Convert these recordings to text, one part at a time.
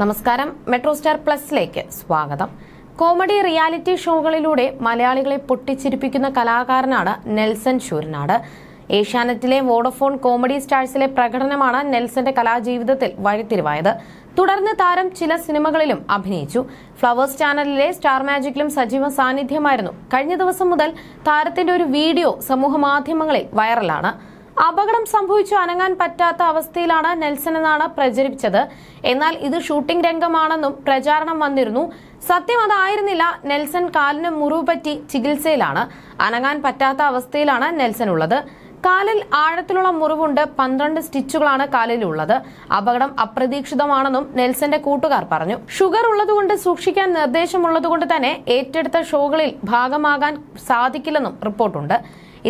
നമസ്കാരം. Metro star പ്ലസിലേക്ക് സ്വാഗതം. Comedy reality ഷോകളിലൂടെ മലയാളികളെ പൊട്ടിച്ചിരിപ്പിക്കുന്ന കലാകാരനാണ് നെൽസൺ ശൂരനാട് ഏഷ്യാനെറ്റിലെ വോഡഫോൺ കോമഡി സ്റ്റാഴ്സിലെ പ്രകടനമാണ് നെൽസന്റെ കലാജീവിതത്തിൽ വഴിത്തിരിവായത്. തുടർന്ന് താരം ചില സിനിമകളിലും അഭിനയിച്ചു. ഫ്ലവേഴ്സ് ചാനലിലെ സ്റ്റാർ മാജിക്കിലും സജീവ സാന്നിധ്യമായിരുന്നു. കഴിഞ്ഞ ദിവസം മുതൽ താരത്തിന്റെ ഒരു വീഡിയോ സമൂഹ മാധ്യമങ്ങളിൽ വൈറലാണ്. അപകടം സംഭവിച്ചു അനങ്ങാൻ പറ്റാത്ത അവസ്ഥയിലാണ് നെൽസൺ എന്നാണ് പ്രചരിപ്പിച്ചത്. എന്നാൽ ഇത് ഷൂട്ടിംഗ് രംഗമാണെന്നും പ്രചാരണം വന്നിരുന്നു. സത്യം അതായിരുന്നില്ല നെൽസൺ കാലിന് മുറിവ് പറ്റി ചികിത്സയിലാണ്. അനങ്ങാൻ പറ്റാത്ത അവസ്ഥയിലാണ് നെൽസൺ ഉള്ളത് കാലിൽ ആഴത്തിലുള്ള മുറിവുണ്ട് പന്ത്രണ്ട് സ്റ്റിച്ചുകളാണ് കാലിലുള്ളത്. അപകടം അപ്രതീക്ഷിതമാണെന്നും നെൽസന്റെ കൂട്ടുകാർ പറഞ്ഞു. ഷുഗർ ഉള്ളതുകൊണ്ട് സൂക്ഷിക്കാൻ നിർദ്ദേശമുള്ളതുകൊണ്ട് തന്നെ ഏറ്റെടുത്ത ഷോകളിൽ ഭാഗമാകാൻ സാധിക്കില്ലെന്നും റിപ്പോർട്ടുണ്ട്.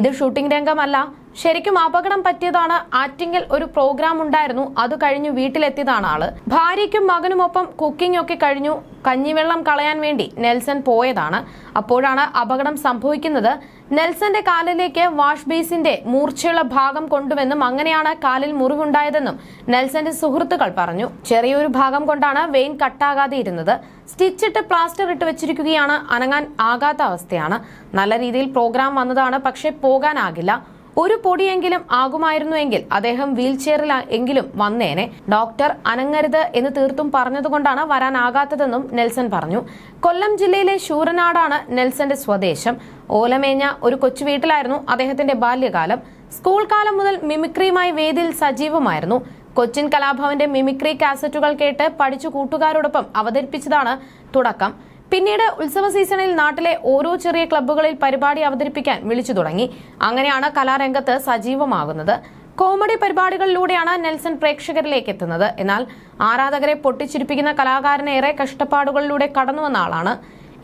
ഇത് ഷൂട്ടിംഗ് രംഗമല്ല ശരിക്കും അപകടം പറ്റിയതാണ് ആറ്റിങ്ങൽ ഒരു പ്രോഗ്രാം ഉണ്ടായിരുന്നു. അത് കഴിഞ്ഞു വീട്ടിലെത്തിയതാണ് ആൾ. ഭാര്യയ്ക്കും മകനുമൊപ്പം കുക്കിംഗ് ഒക്കെ കഴിഞ്ഞു. കഞ്ഞിവെള്ളം കളയാൻ വേണ്ടി നെൽസൺ പോയതാണ്. അപ്പോഴാണ് അപകടം സംഭവിക്കുന്നത്. നെൽസന്റെ കാലിലേക്ക് വാഷ് ബേസിന്റെ മൂർച്ചയുള്ള ഭാഗം കൊണ്ടുവെന്നും അങ്ങനെയാണ് കാലിൽ മുറിവുണ്ടായതെന്നും നെൽസന്റെ സുഹൃത്തുക്കൾ പറഞ്ഞു. ചെറിയൊരു ഭാഗം കൊണ്ടാണ് വെയിൻ കട്ടാകാതെ ഇരുന്നത്. സ്റ്റിച്ചിട്ട് പ്ലാസ്റ്റർ ഇട്ട് വെച്ചിരിക്കുകയാണ്. അനങ്ങാൻ ആകാത്ത അവസ്ഥയാണ്. നല്ല രീതിയിൽ പ്രോഗ്രാം വന്നതാണ് പക്ഷെ പോകാനാകില്ല. ഒരു പൊടിയെങ്കിലും ആകുമായിരുന്നുവെങ്കിൽ അദ്ദേഹം വീൽ ചെയറിൽ എങ്കിലും വന്നേനെ. ഡോക്ടർ അനങ്ങരുത് എന്ന് തീർത്തും പറഞ്ഞതുകൊണ്ടാണ് വരാനാകാത്തതെന്നും നെൽസൺ പറഞ്ഞു. കൊല്ലം ജില്ലയിലെ ശൂരനാടാണ് നെൽസന്റെ സ്വദേശം. ഓലമേഞ്ഞ ഒരു കൊച്ചു വീട്ടിലായിരുന്നു അദ്ദേഹത്തിന്റെ ബാല്യകാലം. സ്കൂൾ കാലം മുതൽ മിമിക്രിയുമായി വേദിയിൽ സജീവമായിരുന്നു. കൊച്ചിൻ കലാഭവന്റെ മിമിക്രി കാസറ്റുകൾ കേട്ട് പഠിച്ചു കൂട്ടുകാരോടൊപ്പം അവതരിപ്പിച്ചതാണ് തുടക്കം. പിന്നീട് ഉത്സവ സീസണിൽ നാട്ടിലെ ഓരോ ചെറിയ ക്ലബ്ബുകളിൽ പരിപാടി അവതരിപ്പിക്കാൻ വിളിച്ചു തുടങ്ങി. അങ്ങനെയാണ് കലാരംഗത്ത് സജീവമാകുന്നത്. കോമഡി പരിപാടികളിലൂടെയാണ് നെൽസൺ പ്രേക്ഷകരിലേക്ക് എത്തുന്നത്. എന്നാൽ ആരാധകരെ പൊട്ടിച്ചിരിപ്പിക്കുന്ന കലാകാരന് ഏറെ കഷ്ടപ്പാടുകളിലൂടെ കടന്നുവന്ന ആളാണ്.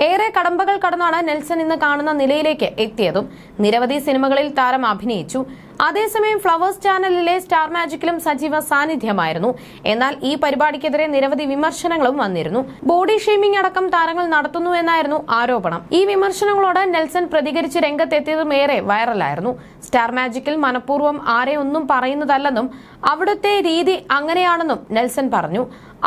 ഏറെ കടമ്പകൾ കടന്നാണ് നെൽസൺ ഇന്ന് കാണുന്ന നിലയിലേക്ക് എത്തിയതും. നിരവധി സിനിമകളിൽ താരം അഭിനയിച്ചു. അതേസമയം ഫ്ലവേഴ്സ് ചാനലിലെ സ്റ്റാർ മാജിക്കിലും സജീവ സാന്നിധ്യമായിരുന്നു. എന്നാൽ ഈ പരിപാടിക്കെതിരെ നിരവധി വിമർശനങ്ങളും വന്നിരുന്നു. ബോഡി ഷെയ്മിംഗ് അടക്കം താരങ്ങൾ നടത്തുന്നു എന്നായിരുന്നു ആരോപണം. ഈ വിമർശനങ്ങളോട് നെൽസൺ പ്രതികരിച്ച് രംഗത്തെത്തിയതും ഏറെ വൈറലായിരുന്നു. സ്റ്റാർ മാജിക്കിൽ മനഃപൂർവം ആരെ ഒന്നും പറയുന്നതല്ലെന്നും അവിടുത്തെ രീതി അങ്ങനെയാണെന്നും നെൽസൺ പറഞ്ഞു.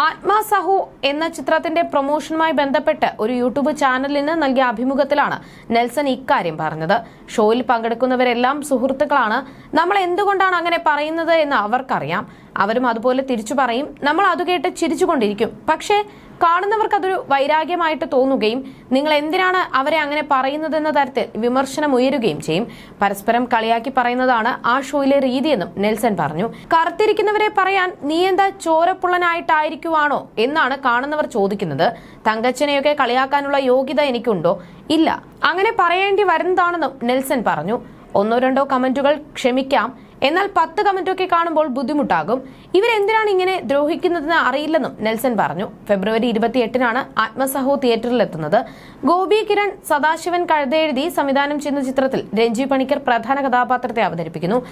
ആത്മാസഹു എന്ന ചിത്രത്തിന്റെ പ്രൊമോഷനുമായി ബന്ധപ്പെട്ട് ഒരു യൂട്യൂബ് ചാനലിന് നൽകിയ അഭിമുഖത്തിലാണ് നെൽസൺ ഇക്കാര്യം പറഞ്ഞത്. ഷോയിൽ പങ്കെടുക്കുന്നവരെല്ലാം സുഹൃത്തുക്കളാണ്. നമ്മൾ എന്തുകൊണ്ടാണ് അങ്ങനെ പറയുന്നത് എന്ന് അവർക്കറിയാം. അവരും അതുപോലെ തിരിച്ചു പറയും. നമ്മൾ അത് കേട്ട് ചിരിച്ചുകൊണ്ടിരിക്കും. പക്ഷേ കാണുന്നവർക്ക് അതൊരു വൈരാഗ്യമായിട്ട് തോന്നുകയും നിങ്ങൾ എന്തിനാണ് അവരെ അങ്ങനെ പറയുന്നതെന്ന തരത്തിൽ വിമർശനം ഉയരുകയും ചെയ്യും. പരസ്പരം കളിയാക്കി പറയുന്നതാണ് ആ ഷോയിലെ രീതിയെന്നും നെൽസൺ പറഞ്ഞു. കറുത്തിരിക്കുന്നവരെ പറയാൻ നീ എന്താ ചോരപ്പുള്ളനായിട്ടായിരിക്കുവാണോ എന്നാണ് കാണുന്നവർ ചോദിക്കുന്നത്. തങ്കച്ചനെയൊക്കെ കളിയാക്കാനുള്ള യോഗ്യത എനിക്കുണ്ടോ? ഇല്ല. അങ്ങനെ പറയേണ്ടി വരുന്നതാണെന്നും നെൽസൺ പറഞ്ഞു. ഒന്നോ രണ്ടോ കമന്റുകൾ ക്ഷമിക്കാം. എന്നാൽ പത്ത് കമന്റൊക്കെ കാണുമ്പോൾ ബുദ്ധിമുട്ടാകും. ഇവരെന്തിനാണ് ഇങ്ങനെ ദ്രോഹിക്കുന്നതെന്ന് അറിയില്ലെന്നും നെൽസൺ പറഞ്ഞു. ഫെബ്രുവരി ഇരുപത്തിയെട്ടിനാണ് ആത്മസഹോ തിയേറ്ററിലെത്തുന്നത്. ഗോപി കിരൺ സദാശിവൻ കഴുതെഴുതി സംവിധാനം ചെയ്യുന്ന ചിത്രത്തിൽ രഞ്ജി പണിക്കർ പ്രധാന കഥാപാത്രത്തെ അവതരിപ്പിക്കുന്നു.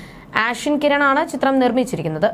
ആഷിൻ കിരൺ ആണ് ചിത്രം നിർമ്മിച്ചിരിക്കുന്നത്.